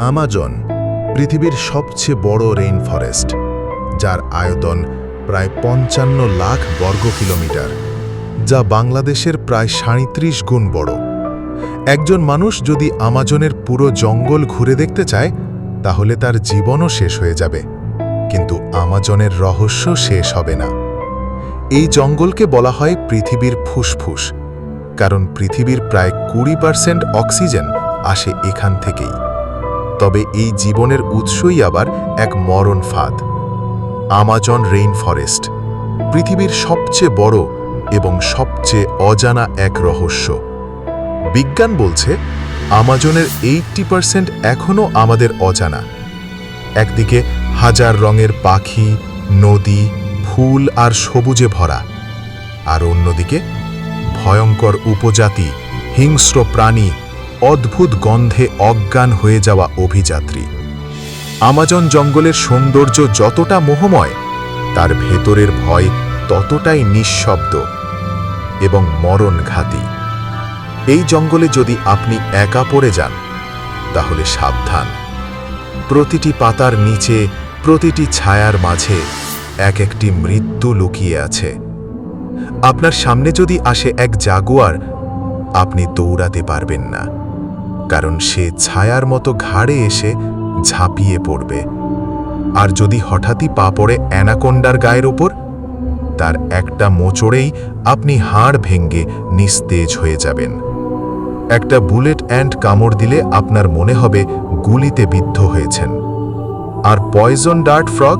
Amazon পৃথিবীর সবচেয়ে বড় রেইন ফরেস্ট যার আয়তন প্রায় পঞ্চান্ন লাখ বর্গ কিলোমিটার, যা বাংলাদেশের প্রায় সাঁত্রিশ গুণ বড়। একজন মানুষ যদি আমাজনের পুরো জঙ্গল ঘুরে দেখতে চায়, তাহলে তার জীবনও শেষ হয়ে যাবে। কিন্তু আমাজনের রহস্য শেষ হবে না। এই জঙ্গলকে বলা হয় পৃথিবীর ফুসফুস, কারণ পৃথিবীর প্রায় কুড়ি পার্সেন্ট অক্সিজেন আসে এখান থেকেই। তবে এই জীবনের উৎসই আবার এক মরণ ফাঁদ। আমাজন রেইন ফরেস্ট, পৃথিবীর সবচেয়ে বড় এবং সবচেয়ে অজানা এক রহস্য। বিজ্ঞান বলছে, আমাজনের এইটটি পার্সেন্ট এখনও আমাদের অজানা। একদিকে হাজার রঙের পাখি, নদী, ফুল আর সবুজে ভরা, আর অন্যদিকে ভয়ঙ্কর উপজাতি, হিংস্র প্রাণী অদ্ভুত গন্ধে অজ্ঞান হয়ে যাওয়া অভিযাত্রী। আমাজন জঙ্গলের সৌন্দর্য যতটা মোহময়, তার ভেতরের ভয় ততটাই নিঃশব্দ এবং মরণঘাতী। এই জঙ্গলে যদি আপনি একা পড়ে যান, তাহলে সাবধান। প্রতিটি পাতার নিচে, প্রতিটি ছায়ার মাঝে এক একটি মৃত্যু লুকিয়ে আছে। আপনার সামনে যদি আসে এক জাগুয়ার, আপনি দৌড়াতে পারবেন না। কারণ সে ছায়ার মতো ঘাড়ে এসে ঝাঁপিয়ে পড়বে। আর যদি হঠাৎই পা পড়ে অ্যানাকোন্ডার গায়ের ওপর, তার একটা মোচড়েই আপনি হাড় ভেঙ্গে নিস্তেজ হয়ে যাবেন। একটা বুলেট অ্যান্ড কামড় দিলে আপনার মনে হবে গুলিতে বিদ্ধ হয়েছেন। আর পয়জন ডার্ট ফ্রগ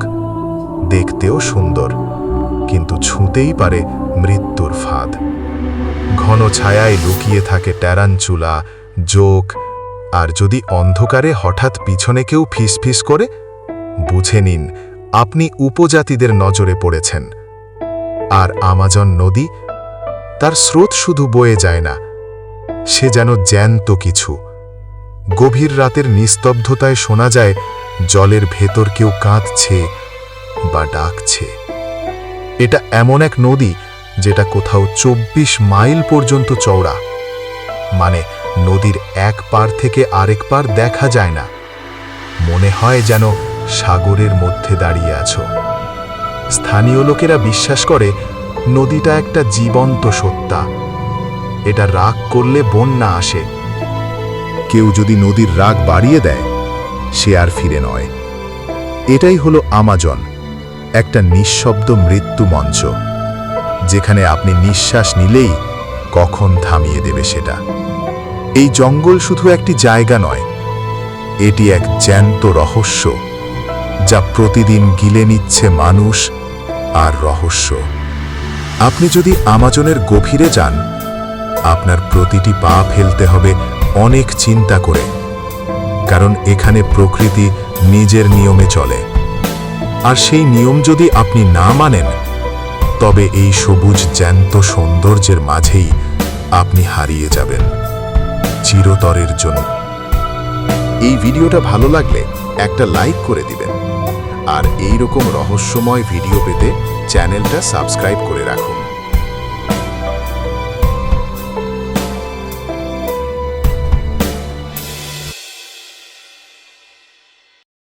দেখতেও সুন্দর, কিন্তু ছুঁতেই পারে মৃত্যুর ফাঁদ। ঘন ছায়ায় লুকিয়ে থাকে ট্যারানচুলা জোক, আর যদি অন্ধকারে হঠাৎ পিছনে কেউ ফিসফিস করে, বুঝে নিন, আপনি উপজাতিদের নজরে পড়েছেন। আর আমাজন নদী, তার স্রোত শুধু বয়ে যায় না, সে যেন জ্যান্ত কিছু। গভীর রাতের নিস্তব্ধতায় শোনা যায়, জলের ভেতর কেউ কাঁদছে বা ডাকছে। এটা এমন এক নদী, যেটা কোথাও চব্বিশ মাইল পর্যন্ত চওড়া মানে নদীর এক পার থেকে আরেক পার দেখা যায় না। মনে হয় যেন সাগরের মধ্যে দাঁড়িয়ে আছো। স্থানীয় লোকেরা বিশ্বাস করে নদীটা একটা জীবন্ত সত্তা। এটা রাগ করলে বন্যা আসে। কেউ যদি নদীর রাগ বাড়িয়ে দেয়, সে আর ফিরে নয়। এটাই হলো আমাজন, একটা নিঃশব্দ মৃত্যু মঞ্চ, যেখানে আপনি নিঃশ্বাস নিলেই কখন থামিয়ে দেবে সেটা। এই জঙ্গল শুধু একটি জায়গা নয়, এটি এক জ্যান্ত রহস্য যা প্রতিদিন গিলে নিচ্ছে মানুষ আর রহস্য। আপনি যদি আমাজনের গভীরে যান, আপনার প্রতিটি পা ফেলতে হবে অনেক চিন্তা করে, কারণ এখানে প্রকৃতি নিজের নিয়মে চলে। আর সেই নিয়ম যদি আপনি না মানেন, তবে এই সবুজ জ্যান্ত সৌন্দর্যের মাঝেই আপনি হারিয়ে যাবেন। চিরতরের জন্য। এই ভিডিওটা ভালো লাগলে একটা লাইক করে দিবেন। আর এই রকম রহস্যময় ভিডিও পেতে চ্যানেলটা সাবস্ক্রাইব করে রাখুন।